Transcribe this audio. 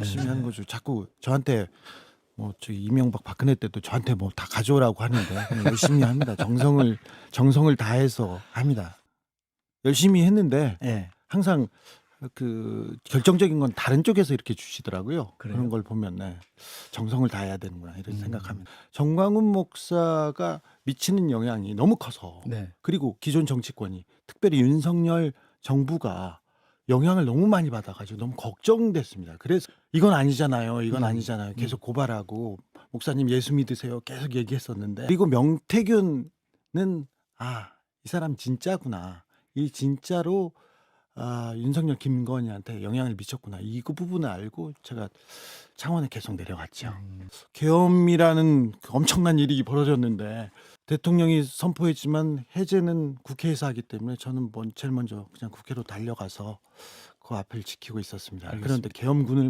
열심히 하는 거죠. 자꾸 저한테 뭐 저 이명박 박근혜 때도 저한테 뭐 다 가져오라고 하는데 그냥 열심히 합니다. 정성을 정성을 다해서 합니다. 열심히 했는데 예. 항상 그 결정적인 건 다른 쪽에서 이렇게 주시더라고요. 그래요? 그런 걸 보면 네. 정성을 다해야 되는구나 이런 음. 생각합니다. 정광훈 목사가 미치는 영향이 너무 커서 네. 그리고 기존 정치권이 특별히 윤석열 정부가 영향을 너무 많이 받아가지고 너무 걱정됐습니다. 그래서 이건 아니잖아요. 이건 음. 아니잖아요. 계속 고발하고 목사님 예수 믿으세요. 계속 얘기했었는데 그리고 명태균은 아 이 사람 진짜구나. 이 진짜로 아, 윤석열 김건희한테 영향을 미쳤구나. 이그 부분을 알고 제가 창원에 계속 내려갔죠. 음. 계엄이라는 그 엄청난 일이 벌어졌는데 대통령이 선포했지만 해제는 국회에서 하기 때문에 저는 먼, 제일 먼저 그냥 국회로 달려가서 그 앞을 지키고 있었습니다. 알겠습니다. 그런데 계엄군을